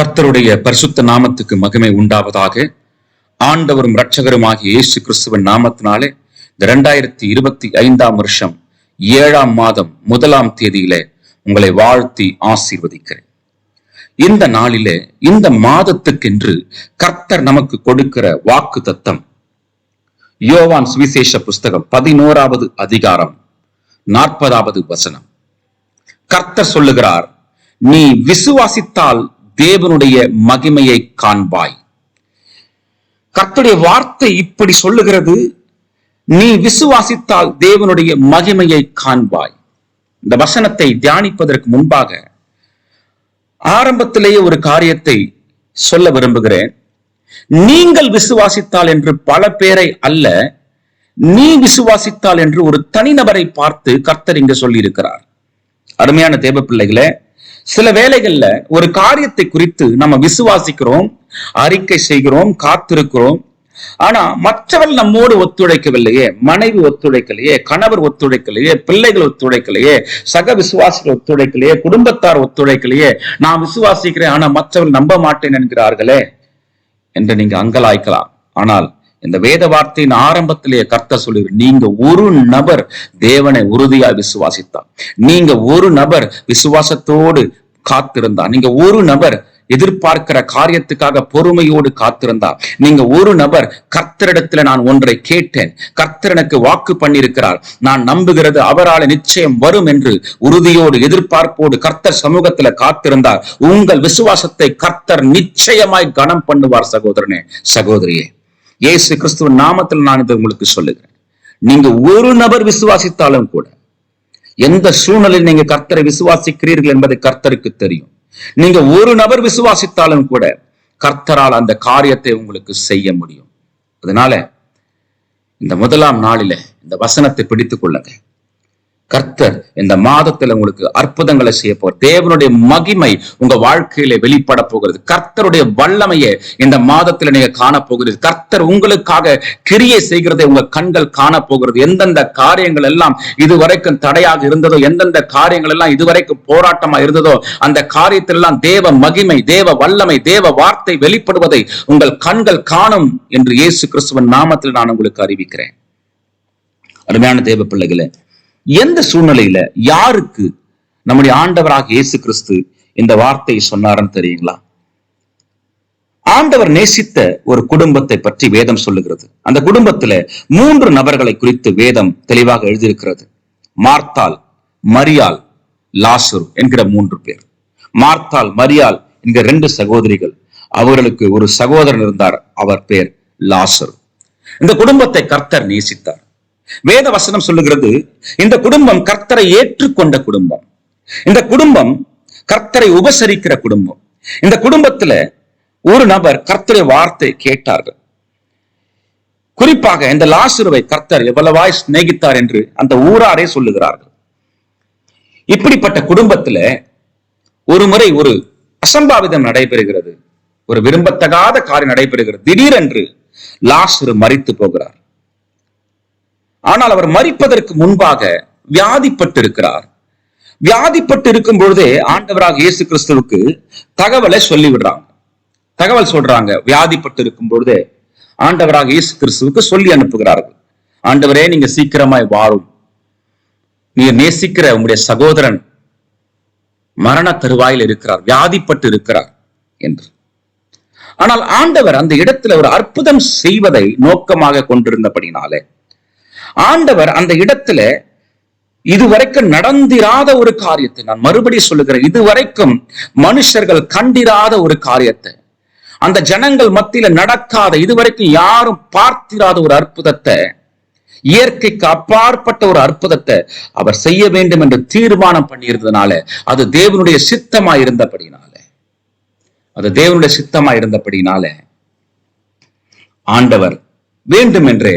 கர்த்தருடைய பரிசுத்த நாமத்துக்கு மகிமை உண்டாவதாக. ஆண்டவரும் இரட்சகருமாகிய இயேசு கிறிஸ்துவின் நாமத்தினாலே இந்த ரெண்டாயிரத்தி இருபத்தி ஐந்தாம் வருஷம் ஏழாம் மாதம் முதலாம் தேதியிலே உங்களை வாழ்த்தி ஆசீர்வதிக்கிறேன். இந்த நாளிலே இந்த மாதத்துக்கென்று கர்த்தர் நமக்கு கொடுக்கிற வாக்கு தத்தம் யோவான் சுவிசேஷ புஸ்தகம் பதினோராவது அதிகாரம் நாற்பதாவது வசனம். கர்த்தர் சொல்லுகிறார் நீ விசுவாசித்தால் தேவனுடைய மகிமையை காண்பாய். கர்த்துடைய வார்த்தை இப்படி சொல்லுகிறது நீ விசுவாசித்தால் தேவனுடைய மகிமையை காண்பாய். இந்த வசனத்தை தியானிப்பதற்கு முன்பாக ஆரம்பத்திலேயே ஒரு காரியத்தை சொல்ல விரும்புகிறேன். நீங்கள் விசுவாசித்தால் என்று பல பேரை அல்ல நீ விசுவாசித்தால் என்று ஒரு தனிநபரை பார்த்து கர்த்தர் இங்க சொல்லியிருக்கிறார். அருமையான தேவ பிள்ளைகளே சில வேளைகள்ல ஒரு காரியத்தை குறித்து நம்ம விசுவாசிக்கிறோம் அறிக்கை செய்கிறோம் காத்திருக்கிறோம். ஆனா மற்றவர்கள் நம்மோடு ஒத்துழைக்கவில்லையே மனைவி ஒத்துழைக்கலையே கணவர் ஒத்துழைக்கலையே பிள்ளைகள் ஒத்துழைக்கலையே சக விசுவாசிகள் ஒத்துழைக்கலையே குடும்பத்தார் ஒத்துழைக்கலையே நான் விசுவாசிக்கிறேன் ஆனா மற்றவர்கள் நம்ப மாட்டேன் என்கிறார்களே என்று நீங்க அங்கலாய்க்கலாம். ஆனால் இந்த வேத வார்த்தையின் ஆரம்பத்திலேயே கர்த்த சொல்லி நீங்க ஒரு நபர் தேவனை உறுதியா விசுவாசித்தார் நீங்க ஒரு நபர் விசுவாசத்தோடு காத்திருந்தா நீங்க ஒரு நபர் எதிர்பார்க்கிற காரியத்துக்காக பொறுமையோடு காத்திருந்தா நீங்க ஒரு நபர் கர்த்தரிடத்துல நான் ஒன்றை கேட்டேன். கர்த்தர் எனக்கு வாக்கு பண்ணியிருக்கிறார். நான் நம்புகிறது அவரால் நிச்சயம் வரும் என்று உறுதியோடு எதிர்பார்ப்போடு கர்த்தர் சமூகத்துல காத்திருந்தார். உங்கள் விசுவாசத்தை கர்த்தர் நிச்சயமாய் கனம் பண்ணுவார் சகோதரனே சகோதரியே. இயேசு கிறிஸ்துவ நாமத்தில் நான் இதை உங்களுக்கு சொல்லுகிறேன். நீங்க ஒரு நபர் விசுவாசித்தாலும் கூட எந்த சூழ்நிலையில் நீங்க கர்த்தரை விசுவாசிக்கிறீர்கள் என்பது கர்த்தருக்கு தெரியும். நீங்க ஒரு நபர் விசுவாசித்தாலும் கூட கர்த்தரால் அந்த காரியத்தை உங்களுக்கு செய்ய முடியும். அதனால இந்த முதலாம் நாளில இந்த வசனத்தை பிடித்துக் கொள்ளுங்க கர்த்தர் இந்த மாதத்துல உங்களுக்கு அற்புதங்களை செய்ய போற தேவனுடைய மகிமை உங்க வாழ்க்கையில வெளிப்பட போகிறது. கர்த்தருடைய வல்லமையை இந்த மாதத்துல நீங்க காண போகிறது கர்த்தர் உங்களுக்காக கிரியை செய்கிறதை உங்க கண்கள் காண போகிறது. எந்தெந்த காரியங்கள் எல்லாம் இதுவரைக்கும் தடையாக இருந்ததோ எந்தெந்த காரியங்கள் எல்லாம் இதுவரைக்கும் போராட்டமா இருந்ததோ அந்த காரியத்திலெல்லாம் தேவ மகிமை தேவ வல்லமை தேவ வார்த்தை வெளிப்படுவதை உங்கள் கண்கள் காணும் என்று இயேசு கிறிஸ்துவன் நாமத்தில் நான் உங்களுக்கு அறிவிக்கிறேன். அருமையான தேவ பிள்ளைகளே எந்த சூழ்நிலையில யாருக்கு நம்முடைய ஆண்டவராக இயேசு கிறிஸ்து இந்த வார்த்தையை சொன்னாருன்னு தெரியுங்களா? ஆண்டவர் நேசித்த ஒரு குடும்பத்தை பற்றி வேதம் சொல்லுகிறது. அந்த குடும்பத்துல மூன்று நபர்களை குறித்து வேதம் தெளிவாக எழுதியிருக்கிறது. மார்த்தால் மரியால் லாசுர் என்கிற மூன்று பேர். மார்த்தால் மரியால் என்கிற ரெண்டு சகோதரிகள். அவர்களுக்கு ஒரு சகோதரன் இருந்தார். அவர் பேர் லாசுர். இந்த குடும்பத்தை கர்த்தர் நேசித்தார். வேத வசனம் சொல்லுகிறது இந்த குடும்பம் கர்த்தரை ஏற்றுக்கொண்ட குடும்பம். இந்த குடும்பம் கர்த்தரை உபசரிக்கிற குடும்பம். இந்த குடும்பத்துல ஒரு நபர் கர்த்தரை வார்த்தை கேட்டார்கள். குறிப்பாக இந்த லாசுருவை கர்த்தர் எவ்வளவாய் சிநேகித்தார் என்று அந்த ஊராரே சொல்லுகிறார்கள். இப்படிப்பட்ட குடும்பத்துல ஒரு முறை ஒரு அசம்பாவிதம் நடைபெறுகிறது. ஒரு விரும்பத்தகாத காரியம் நடைபெறுகிறது. திடீரென்று லாசுரு மறித்து போகிறார். ஆனால் அவர் மறிப்பதற்கு முன்பாக வியாதிப்பட்டு இருக்கிறார் வியாதிப்பட்டு இருக்கும் பொழுதே ஆண்டவராக இயேசு கிறிஸ்துவுக்கு தகவலை சொல்லி விடுறாங்க தகவல் சொல்றாங்க. வியாதிப்பட்டு இருக்கும் பொழுதே ஆண்டவராக இயேசு கிறிஸ்துவுக்கு சொல்லி அனுப்புகிறார்கள். ஆண்டவரே நீங்க சீக்கிரமாய் வாழும் நீங்க நேசிக்கிற உங்களுடைய சகோதரன் மரண தருவாயில் இருக்கிறார் வியாதிப்பட்டு இருக்கிறார் என்று. ஆனால் ஆண்டவர் அந்த இடத்துல ஒரு அற்புதம் செய்வதை நோக்கமாக கொண்டிருந்தபடினாலே ஆண்டவர் அந்த இடத்துல இதுவரைக்கும் நடந்திராத ஒரு காரியத்தை நான் மறுபடியும் சொல்லுகிறேன் இதுவரைக்கும் மனுஷர்கள் கண்டிராத ஒரு காரியத்தை அந்த ஜனங்கள் மத்தியில நடக்காத இதுவரைக்கும் யாரும் பார்த்திராத ஒரு அற்புதத்தை இயற்கைக்கு அப்பாற்பட்ட ஒரு அற்புதத்தை அவர் செய்ய வேண்டும் என்று தீர்மானம் பண்ணியிருந்ததுனால அது தேவனுடைய சித்தமா இருந்தபடினால. அது தேவனுடைய சித்தமா இருந்தபடினால ஆண்டவர் வேண்டும் என்று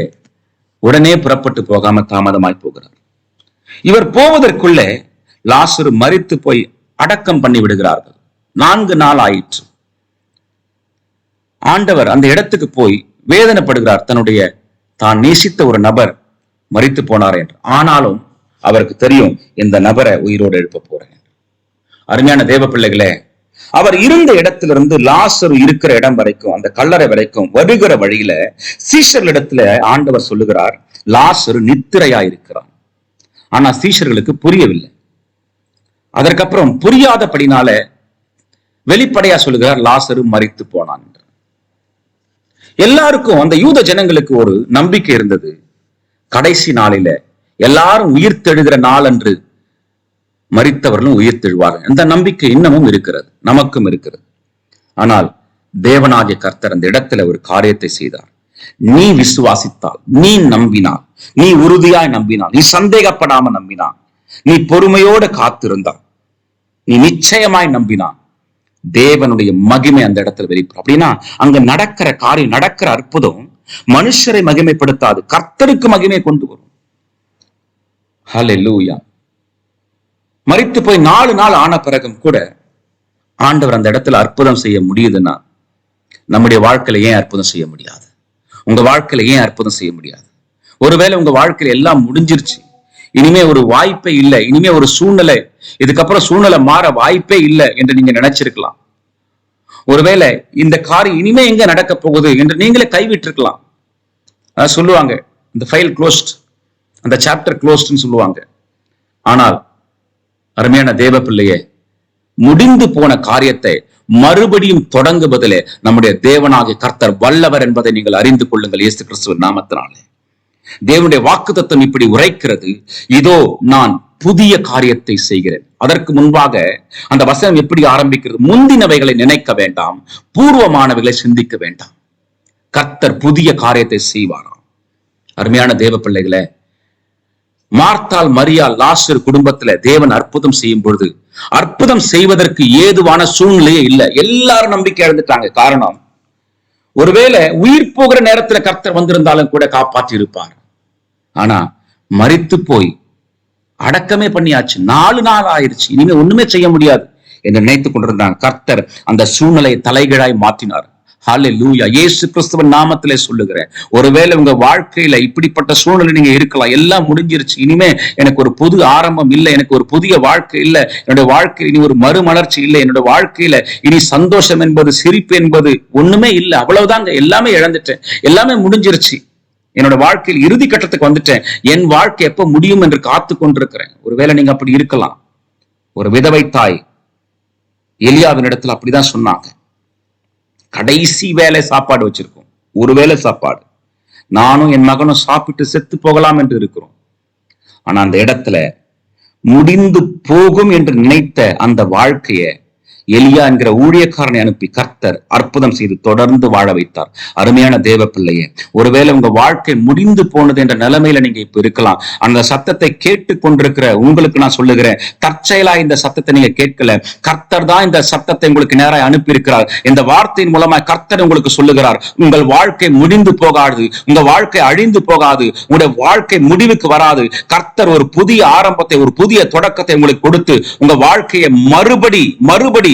உடனே புறப்பட்டு போகாம தாமதமாய் போகிறார். இவர் போவதற்குள்ளே லாசுரு மறித்து போய் அடக்கம் பண்ணி விடுகிறார்கள். நான்கு நாள் ஆயிற்று. ஆண்டவர் அந்த இடத்துக்கு போய் வேதனைப்படுகிறார். தன்னுடைய தான் நேசித்த ஒரு நபர் மறித்து போனார் என்று. ஆனாலும் அவருக்கு தெரியும் இந்த நபரை உயிரோடு எழுப்ப போறேன். அருமையான தேவ பிள்ளைகளே அவர் இருந்த இடத்திலிருந்து லாசரு இருக்கிற இடம் வரைக்கும் அந்த கல்லறை வரைக்கும் வருகிற வழியில சீஷர்கள் இடத்துல ஆண்டவர் சொல்லுகிறார் லாசரு நித்திரையா இருக்கிறான். ஆனா சீஷர்களுக்கு புரியவில்லை. அதற்கப்புறம் புரியாதபடினால வெளிப்படையா சொல்லுகிறார் லாசரு மறித்து போனான் எல்லாருக்கும் அந்த யூத ஜனங்களுக்கு ஒரு நம்பிக்கை இருந்தது. கடைசி நாளில எல்லாரும் உயிர் தெழுகிற நாள் அன்று மறித்தவர்களும் உயிர் தெழுவார்கள் அந்த நம்பிக்கை இன்னமும் இருக்கிறது. நமக்கும் இருக்கிறது. ஆனால் தேவனாகிய கர்த்தர் அந்த இடத்துல ஒரு காரியத்தை செய்தார். நீ விசுவாசித்தால் நீ நம்பினால் நீ உறுதியாய் நம்பினால் நீ சந்தேகப்படாம நம்பினான் நீ பொறுமையோட காத்திருந்தால் நீ நிச்சயமாய் நம்பினான் தேவனுடைய மகிமை அந்த இடத்துல வெளிப்படும். அப்படின்னா அங்க நடக்கிற காரியம் நடக்கிற அற்புதம் மனுஷரை மகிமைப்படுத்தாது. கர்த்தருக்கு மகிமை கொண்டு வரும். ஹalleluya. மறித்து போய் நாலு நாள் ஆன பிறகும் கூட ஆண்டவர் அந்த இடத்துல அற்புதம் செய்ய முடியுதுன்னா நம்முடைய வாழ்க்கையில ஏன் அற்புதம் செய்ய முடியாது? உங்க வாழ்க்கையில ஏன் அற்புதம் செய்ய முடியாது? ஒருவேளை உங்க வாழ்க்கையில எல்லாம் முடிஞ்சிருச்சு. இனிமே ஒரு வாய்ப்பே இல்லை. இனிமே ஒரு சூழ்நிலை இதுக்கப்புறம் சூழ்நிலை மாற வாய்ப்பே இல்லை என்று நீங்க நினைச்சிருக்கலாம். ஒருவேளை இந்த காரியம் இனிமே எங்க நடக்க போகுது என்று நீங்களே கைவிட்டிருக்கலாம். சொல்லுவாங்க இந்த ஃபைல் க்ளோஸ்ட் அந்த சாப்டர் க்ளோஸ்ட்னு சொல்லுவாங்க. ஆனால் அருமையான தேவ பிள்ளையே முடிந்து போன காரியத்தை மறுபடியும் தொடங்குவதிலே நம்முடைய தேவனாகிய கர்த்தர் வல்லவர் என்பதை நீங்கள் அறிந்து கொள்ளுங்கள் இயேசு கிறிஸ்துவின் நாமத்தினாலே. தேவனுடைய வாக்குத்தத்தம் இப்படி உரைக்கிறது இதோ நான் புதிய காரியத்தை செய்கிறேன். அதற்கு முன்பாக அந்த வசனம் எப்படி ஆரம்பிக்கிறது? முந்தினவைகளை நினைக்க வேண்டாம் பூர்வமானவைகளை சிந்திக்க வேண்டாம். கர்த்தர் புதிய காரியத்தை செய்வாராம். அருமையான தேவ பிள்ளைகளை மார்த்தால் மரியா லாசர் குடும்பத்துல தேவன் அற்புதம் செய்யும் பொழுது அற்புதம் செய்வதற்கு ஏதுவான சூழ்நிலையே இல்லை. எல்லாரும் நம்பிக்கை இழந்துட்டாங்க. காரணம் ஒருவேளை உயிர் போகிற நேரத்துல கர்த்தர் வந்திருந்தாலும் கூட காப்பாற்றி இருப்பார் ஆனா மறித்து போய் அடக்கமே பண்ணியாச்சு. நாலு நாள் ஆயிருச்சு. இனிமே ஒண்ணுமே செய்ய முடியாது என்று நினைத்துக் கொண்டிருந்தாங்க கர்த்தர். அந்த சூழ்நிலையை தலைகீழாய் மாற்றினார். ஹாலே லூயா இயேசு கிறிஸ்துவன் நாமத்திலே சொல்லுகிறேன். ஒருவேளை உங்க வாழ்க்கையில இப்படிப்பட்ட சூழ்நிலை நீங்க இருக்கலாம். எல்லாம் முடிஞ்சிருச்சு. இனிமே எனக்கு ஒரு புது ஆரம்பம் இல்லை. எனக்கு ஒரு புதிய வாழ்க்கை இல்லை. என்னுடைய வாழ்க்கையில் இனி ஒரு மறுமலர்ச்சி இல்லை. என்னுடைய வாழ்க்கையில இனி சந்தோஷம் என்பது சிரிப்பு என்பது ஒண்ணுமே இல்லை. அவ்வளவுதாங்க. எல்லாமே இழந்துட்டேன். எல்லாமே முடிஞ்சிருச்சு. என்னோட வாழ்க்கையில் இறுதி கட்டத்துக்கு வந்துட்டேன். என் வாழ்க்கை எப்ப முடியும் என்று காத்து கொண்டிருக்கிறேன். ஒருவேளை நீங்க அப்படி இருக்கலாம். ஒரு விதவை தாய் எலியாவின் இடத்துல அப்படிதான் சொன்னாங்க. கடைசி வேலை சாப்பாடு வச்சிருக்கோம். ஒரு வேளை சாப்பாடு. நானும் என் மகனும் சாப்பிட்டு செத்து போகலாம் என்று இருக்கிறோம். ஆனா அந்த இடத்துல முடிந்து போகும் என்று நினைத்த அந்த வாழ்க்கைய எலியா என்கிற ஊழியக்காரனை அனுப்பி கர்த்தர் அற்புதம் செய்து தொடர்ந்து வாழ வைத்தார். அருமையான தேவ பிள்ளையே ஒருவேளை உங்க வாழ்க்கை முடிந்து போனது என்ற நிலைமையில நீங்க இப்ப இருக்கலாம். அந்த சத்தத்தை கேட்டு கொண்டிருக்கிற உங்களுக்கு நான் சொல்லுகிறேன் தற்செயலா இந்த சத்தத்தை நீங்க கேட்கல. கர்த்தர் தான் இந்த சத்தத்தை உங்களுக்கு நேராக அனுப்பி இருக்கிறார் இந்த வார்த்தையின் மூலமா கர்த்தர் உங்களுக்கு சொல்லுகிறார் உங்கள் வாழ்க்கை முடிந்து போகாது உங்க வாழ்க்கை அழிந்து போகாது உங்களுடைய வாழ்க்கை முடிவுக்கு வராது. கர்த்தர் ஒரு புதிய ஆரம்பத்தை ஒரு புதிய தொடக்கத்தை உங்களுக்கு கொடுத்து உங்க வாழ்க்கையை மறுபடி மறுபடி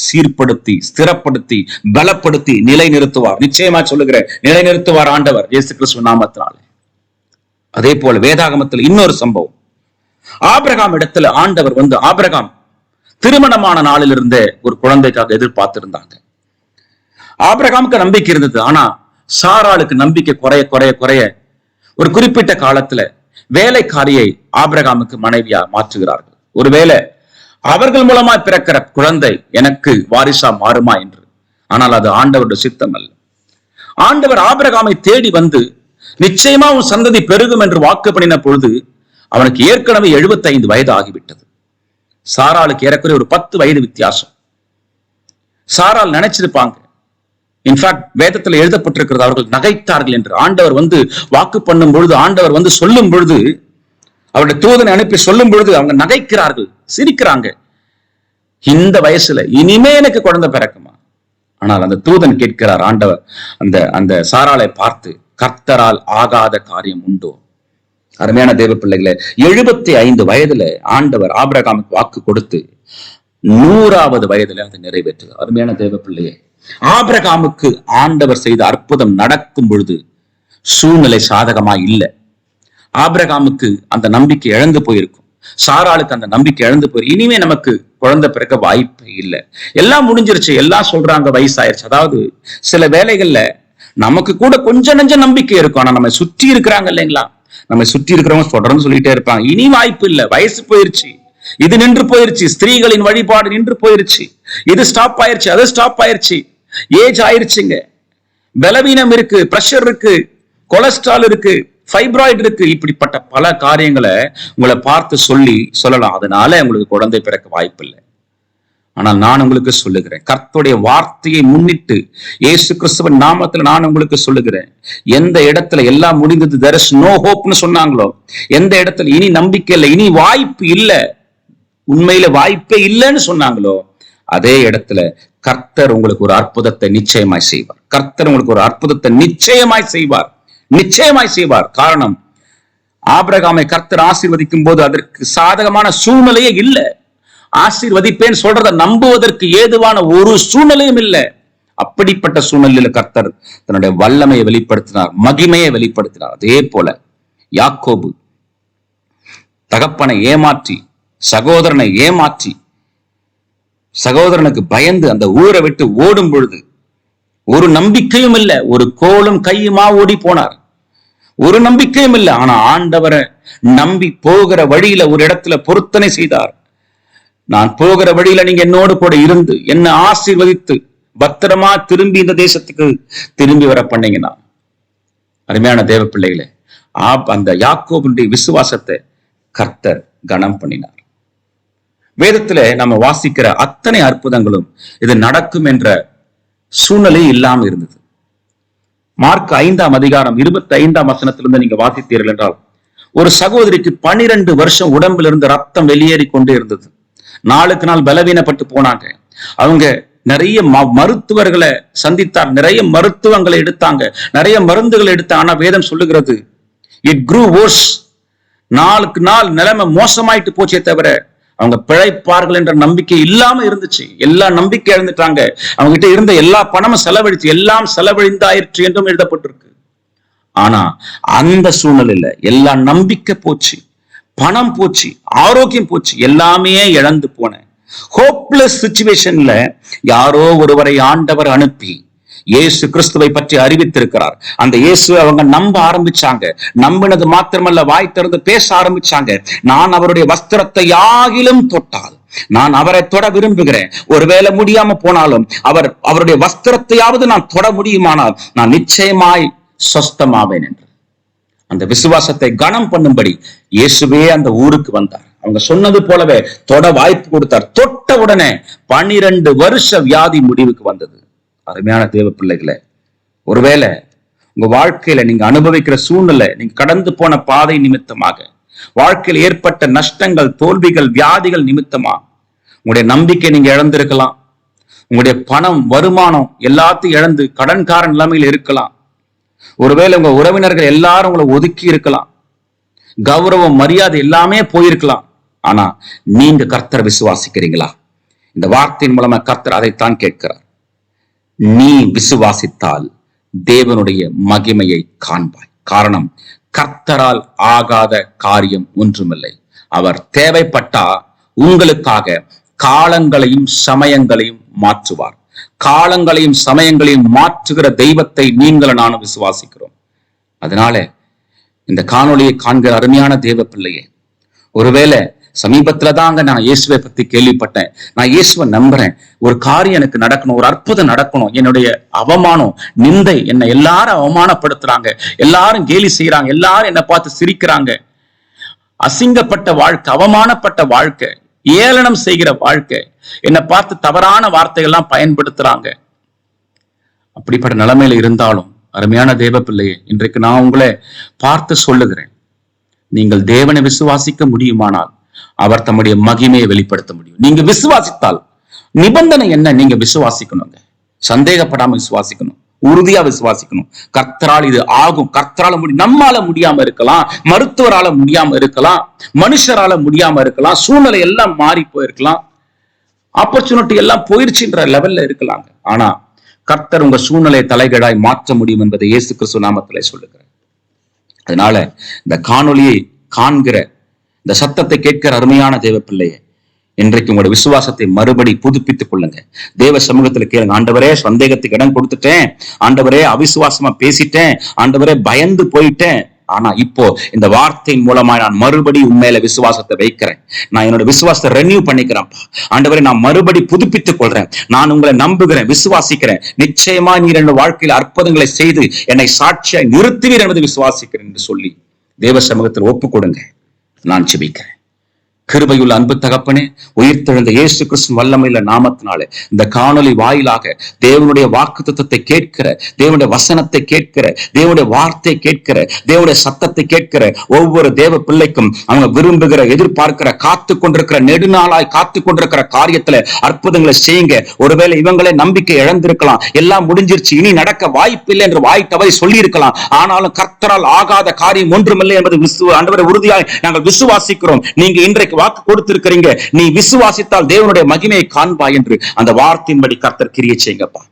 சீர்படுத்தி ஸ்திரப்படுத்தி பலப்படுத்தி நிலைநிறுத்துவார். நிச்சயமா சொல்லுகிறேன் நிலைநிறுத்துவார் ஆண்டவர் இயேசு கிறிஸ்துவ நாமத்தினாலே. அதே போல வேதாகமத்தில் இன்னொரு சம்பவம். ஆபிரகாம் இடத்துல ஆண்டவர் வந்து ஆபிரகாம் திருமணமான நாளிலிருந்தே ஒரு குழந்தைக்காக எதிர்பார்த்திருந்தாங்க. ஆபிரகாமுக்கு நம்பிக்கை இருந்தது ஆனா சாராளுக்கு நம்பிக்கை குறைய குறைய குறைய ஒரு குறிப்பிட்ட காலத்துல வேலைக்காரியை ஆபிரகாமுக்கு மனைவியா மாற்றுகிறார்கள். ஒருவேளை அவர்கள் மூலமா பிறக்கிற குழந்தை எனக்கு வாரிசா மாறுமா என்று. ஆனால் அது ஆண்டவருடைய சித்தம் அல்ல. ஆண்டவர் ஆபிரகாமை தேடி வந்து நிச்சயமா உன் சந்ததி பெருகும் என்று வாக்கு பண்ணின பொழுது அவனுக்கு ஏற்கனவே 75 வயது ஆகிவிட்டது. சாராளுக்கு ஏறக்குறைய ஒரு பத்து வயது வித்தியாசம். சாரால் நினைச்சிருப்பாங்க. இன்ஃபேக்ட் வேதத்துல எழுதப்பட்டிருக்கிறது அவர்கள் நகைத்தார்கள் என்று. ஆண்டவர் வந்து வாக்கு பண்ணும் பொழுது ஆண்டவர் வந்து சொல்லும் பொழுது அவருடைய தூதனை அனுப்பி சொல்லும் பொழுது அவங்க நகைக்கிறார்கள். சிரிக்கிறாங்க. இந்த வயசுல இனிமே எனக்கு குழந்தை பிறக்குமா? ஆனால் அந்த தூதன் கேட்கிறார் ஆண்டவர் அந்த அந்த சாராளை பார்த்து கர்த்தரால் ஆகாத காரியம் உண்டோ? அருமையான தேவ பிள்ளைகளை எழுபத்தி ஐந்து வயதுல ஆண்டவர் ஆபிரகாமுக்கு வாக்கு கொடுத்து நூறாவது வயதுல அதை நிறைவேற்று அருமையான தேவ பிள்ளையே ஆபிரகாமுக்கு ஆண்டவர் செய்த அற்புதம் நடக்கும் பொழுது சூழ்நிலை சாதகமா இல்லை. ஆபிரகாமுக்கு அந்த நம்பிக்கை இழந்து போயிருக்கும். சாராளுக்கு அந்த நம்பிக்கை இழந்து போய் இனிமே நமக்கு குழந்தை பிறக்க வாய்ப்பு இல்லை. எல்லாம் முடிஞ்சிருச்சு. எல்லாம் சொல்றாங்க வயசாயிருச்சு. அதாவது சில வேலைகள்ல நமக்கு கூட கொஞ்சம் நஞ்ச நம்பிக்கை இருக்கும். ஆனா நம்ம சுற்றி இருக்கிறாங்க இல்லைங்களா? நம்ம சுற்றி இருக்கிறவங்க தொடர்ந்து சொல்லிட்டே இருப்பாங்க. இனி வாய்ப்பு இல்லை. வயசு போயிருச்சு. இது நின்று போயிருச்சு. ஸ்திரீகளின் வழிபாடு நின்று போயிருச்சு. இது ஸ்டாப் ஆயிருச்சு. அது ஸ்டாப் ஆயிருச்சு. ஏஜ் ஆயிருச்சுங்க. பலவீனம் இருக்கு. பிரஷர் இருக்கு. கொலஸ்ட்ரால் இருக்கு. ஃபைப்ராய்டு இருக்கு இப்படிப்பட்ட பல காரியங்களை உங்களை பார்த்து சொல்லி சொல்லலாம். அதனால உங்களுக்கு குழந்தை பிறக்க வாய்ப்பில்லை ஆனால் நான் உங்களுக்கு சொல்லுகிறேன். கர்த்தருடைய வார்த்தையை முன்னிட்டு இயேசு கிறிஸ்துவன் நாமத்துல நான் உங்களுக்கு சொல்லுகிறேன். எந்த இடத்துல எல்லாம் முடிந்தது தெர் இஸ் நோ ஹோப்னு சொன்னாங்களோ எந்த இடத்துல இனி நம்பிக்கை இல்லை இனி வாய்ப்பு இல்லை உண்மையில வாய்ப்பே இல்லைன்னு சொன்னாங்களோ அதே இடத்துல கர்த்தர் உங்களுக்கு ஒரு அற்புதத்தை நிச்சயமாய் செய்வார். கர்த்தர் உங்களுக்கு ஒரு அற்புதத்தை நிச்சயமாய் செய்வார். நிச்சயமாய் செய்வார். காரணம் ஆபிரகாமை கர்த்தர் ஆசீர்வதிக்கும் போது அதற்கு சாதகமான சூழ்நிலையே இல்லை. ஆசீர்வதிப்பேன் சொல்றத நம்புவதற்கு ஏதுவான ஒரு சூழ்நிலையும் இல்லை. அப்படிப்பட்ட சூழ்நிலையில கர்த்தர் தன்னுடைய வல்லமையை வெளிப்படுத்தினார் மகிமையை வெளிப்படுத்தினார். அதே போல யாக்கோபு தகப்பனை ஏமாற்றி சகோதரனை ஏமாற்றி சகோதரனுக்கு பயந்து அந்த ஊரை விட்டு ஓடும் பொழுது ஒரு நம்பிக்கையும் இல்லை ஒரு கோலும் கையுமா ஓடி போனார். ஒரு நம்பிக்கையும் இல்லை. ஆனா ஆண்டவரை நம்பி போகிற வழியில ஒரு இடத்துல பொருத்தனை செய்தார். நான் போகிற வழியில நீங்க என்னோடு கூட இருந்து என்னை ஆசீர்வதித்து பத்திரமா திரும்பி இந்த தேசத்துக்கு திரும்பி வர பண்ணீங்கன்னா. அருமையான தேவ பிள்ளைகளே ஆப் அந்த யாக்கோபுடைய விசுவாசத்தை கர்த்தர் கனம் பண்ணினார். வேதத்துல நம்ம வாசிக்கிற அத்தனை அற்புதங்களும் இது நடக்கும் என்ற சூழ்நிலை இல்லாமல் இருந்தது. மார்க் ஐந்தாம் அதிகாரம் இருபத்தி ஐந்தாம் வசனத்திலிருந்து நீங்க வாசித்தீர்கள் என்றால் ஒரு சகோதரிக்கு பனிரெண்டு வருஷம் உடம்பிலிருந்து இருந்து ரத்தம் வெளியேறி கொண்டே இருந்தது. நாளுக்கு நாள் பலவீனப்பட்டு போனாங்க. அவங்க நிறைய ம- மருத்துவர்களை சந்தித்தார். நிறைய மருத்துவங்களை எடுத்தாங்க. நிறைய மருந்துகளை எடுத்தாங்க ஆனா வேதம் சொல்லுகிறது இட் குரூ ஓஸ் நாளுக்கு நாள் நிலைமை மோசமாயிட்டு போச்சே தவிர அவங்க பிழைப்பார்கள் என்ற நம்பிக்கை இல்லாம இருந்துச்சு. எல்லா நம்பிக்கை இழந்துட்டாங்க. அவங்க கிட்ட இருந்த எல்லா பணமும் செலவழிச்சு எல்லாம் செலவழிந்தாயிற்று என்றும் எழுதப்பட்டிருக்கு. ஆனா அந்த சூழ்நிலையில எல்லா நம்பிக்கை போச்சு பணம் போச்சு ஆரோக்கியம் போச்சு எல்லாமே இழந்து போனேன் ஹோப்லெஸ் சுச்சுவேஷன்ல யாரோ ஒருவரை ஆண்டவர் அனுப்பி இயேசு கிறிஸ்துவை பற்றி அறிவித்திருக்கிறார். அந்த இயேசுவை அவங்க நம்ப ஆரம்பிச்சாங்க. நம்பினது மாத்திரமல்ல வாய் திறந்து பேச ஆரம்பிச்சாங்க. நான் அவருடைய வஸ்திரத்தை யாகிலும் தொட்டால் நான் அவரை தொட விரும்புகிறேன். ஒருவேளை முடியாம போனாலும் அவர் அவருடைய வஸ்திரத்தையாவது நான் தொட முடியுமானால் நான் நிச்சயமாய் சொஸ்தமாவேன் என்று. அந்த விசுவாசத்தை கனம் பண்ணும்படி இயேசுவே அந்த ஊருக்கு வந்தார். அவங்க சொன்னது போலவே தொட வாய்ப்பு கொடுத்தார். தொட்ட உடனே பனிரெண்டு வருஷ வியாதி முடிவுக்கு வந்தது. அருமையான தேவ பிள்ளைகளை ஒருவேளை உங்க வாழ்க்கையில நீங்க அனுபவிக்கிற சூழ்நிலை நீங்க கடந்து போன பாதை நிமித்தமாக வாழ்க்கையில் ஏற்பட்ட நஷ்டங்கள் தோல்விகள் வியாதிகள் நிமித்தமா உங்களுடைய நம்பிக்கை நீங்க இழந்திருக்கலாம். உங்களுடைய பணம் வருமானம் எல்லாத்தையும் இழந்து கடன்கார நிலைமையில் இருக்கலாம். ஒருவேளை உங்க உறவினர்கள் எல்லாரும் உங்களை ஒதுக்கி இருக்கலாம். கௌரவம் மரியாதை எல்லாமே போயிருக்கலாம். ஆனா நீங்க கர்த்தரை விசுவாசிக்கிறீங்களா? இந்த வார்த்தையின் மூலமா கர்த்தர் அதைத்தான் கேட்கிறார். நீ விசுவாசித்தால் தேவனுடைய மகிமையை காண்பாய். காரணம் கர்த்தரால் ஆகாத காரியம் ஒன்றுமில்லை. அவர் தேவைப்பட்டா உங்களுக்காக காலங்களையும் சமயங்களையும் மாற்றுவார். காலங்களையும் சமயங்களையும் மாற்றுகிற தெய்வத்தை நீங்கள் நானும் விசுவாசிக்கிறோம். அதனால இந்த காணொளியை காண்கிற அருமையான தேவ பிள்ளையே ஒருவேளை சமீபத்துல தாங்க நான் இயேசுவை பத்தி கேள்விப்பட்டேன். நான் இயேசுவை நம்புறேன். ஒரு காரியம் எனக்கு நடக்கணும் ஒரு அற்புதம் நடக்கணும் என்னுடைய அவமானம் நிந்தை என்னை எல்லாரும் அவமானப்படுத்துறாங்க. எல்லாரும் கேலி செய்யறாங்க எல்லாரும் என்னை பார்த்து சிரிக்கிறாங்க. அசிங்கப்பட்ட வாழ்க்கை அவமானப்பட்ட வாழ்க்கை ஏளனம் செய்கிற வாழ்க்கை என்னை பார்த்து தவறான வார்த்தைகள்லாம் பயன்படுத்துறாங்க. அப்படிப்பட்ட நிலைமையில இருந்தாலும் அருமையான தேவ பிள்ளையே இன்றைக்கு நான் உங்களை பார்த்து சொல்லுகிறேன். நீங்கள் தேவனை விசுவாசிக்க முடியுமானால் அவர் தம்முடைய மகிமையை வெளிப்படுத்த முடியும். நீங்க விசுவாசித்தால் நிபந்தனை என்ன? நீங்க விசுவாசிக்கணுங்க. சந்தேகப்படாம விசுவாசிக்கணும். உறுதியா விசுவாசிக்கணும். கர்த்தரால் இது ஆகும். கர்த்தரால முடி நம்மால முடியாம இருக்கலாம். மருத்துவரால முடியாம இருக்கலாம். மனுஷரால முடியாம இருக்கலாம். சூழ்நிலை எல்லாம் மாறி போயிருக்கலாம். ஆப்பர்ச்சுனிட்டி எல்லாம் போயிருச்சுன்ற லெவல்ல இருக்கலாங்க. ஆனா கர்த்தர் உங்க சூழ்நிலையை தலைகீழாய் மாற்ற முடியும் என்பதை இயேசு கிறிஸ்து நாமத்திலே சொல்லுகிறேன் அதனால இந்த காணொலியை காண்கிற இந்த சத்தத்தை கேட்கிற அருமையான தேவ பிள்ளையே இன்றைக்கு உங்களோட விசுவாசத்தை மறுபடி புதுப்பித்துக் கொள்ளுங்க. தேவ சமூகத்துல கேளுங்க ஆண்டவரே சந்தேகத்துக்கு இடம் கொடுத்துட்டேன் ஆண்டவரே அவிசுவாசமா பேசிட்டேன் ஆண்டவரே பயந்து போயிட்டேன். ஆனா இப்போ இந்த வார்த்தையின் மூலமா நான் மறுபடி உண்மையில விசுவாசத்தை வைக்கிறேன். நான் என்னோட விசுவாசத்தை ரெனியூ பண்ணிக்கிறேன்ப்பா. ஆண்டவரை நான் மறுபடி புதுப்பித்துக் கொள்றேன். நான் உங்களை நம்புகிறேன் விசுவாசிக்கிறேன். நிச்சயமா நீர் என்னோட வாழ்க்கையில் அற்புதங்களை செய்து என்னை சாட்சியாய் நிறுத்துவீர் என்பதை விசுவாசிக்கிறேன் என்று சொல்லி தேவ சமூகத்தில் ஒப்பு கொடுங்க நான் ஜெபிக்கிறேன் கிருபையுள்ள அன்பு தகப்பனே உயிர்த்தெழுந்த இயேசு கிறிஸ்து வல்லமையில நாமத்தினாலே இந்த காணொளி வாயிலாக தேவனுடைய வாக்கு கேட்கிற தேவனுடைய வசனத்தை கேட்கிற தேவனுடைய வார்த்தை கேட்கிற தேவனுடைய சத்தத்தை கேட்கிற ஒவ்வொரு தேவ பிள்ளைக்கும் அவங்க விரும்புகிற எதிர்பார்க்கிற காத்து கொண்டிருக்கிற நெடுநாளாய் காத்து கொண்டிருக்கிற காரியத்துல அற்புதங்களை செய்யுங்க. ஒருவேளை இவங்களே நம்பிக்கை இழந்திருக்கலாம். எல்லாம் முடிஞ்சிருச்சு. இனி நடக்க வாய்ப்பு இல்லை என்று வாய் தவறி சொல்லி இருக்கலாம் ஆனாலும் கர்த்தரால் ஆகாத காரியம் ஒன்றுமில்லை என்பது விசு ஆண்டவரை உறுதியாய் நாங்கள் விசுவாசிக்கிறோம். நீங்க இன்றைக்கு வாக்கு கொடுத்திருக்கிறீங்க. நீ விசுவாசித்தால் தேவனுடைய மகிமையை காண்பா என்று அந்த வார்த்தையின்படி கர்த்தர் கிரியை செய்யுங்கப்பா.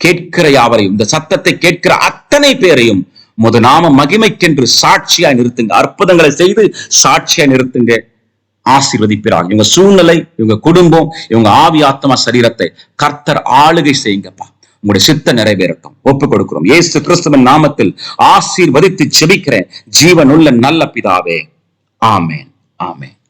கேட்கிற யாவரையும் இந்த சத்தத்தை கேட்கிற அத்தனை பேரையும் முத நாம மகிமைக்கென்று சாட்சியா நிறுத்துங்க. அற்புதங்களை செய்து சாட்சியா நிறுத்துங்க. ஆசீர்வதிப்பிறாங்க இவங்க சூழ்நிலை இவங்க குடும்பம் இவங்க ஆவி ஆத்மா சரீரத்தை கர்த்தர் ஆளுகை செய்யுங்கப்பா. உங்களுடைய சித்த நிறைவேறட்டும். ஒப்பு கொடுக்கிறோம். ஏசு கிறிஸ்துவின் நாமத்தில் ஆசீர்வதித்து செபிக்கிறேன் ஜீவனுள்ள நல்ல பிதாவே. ஆமேன். ஆமேன்.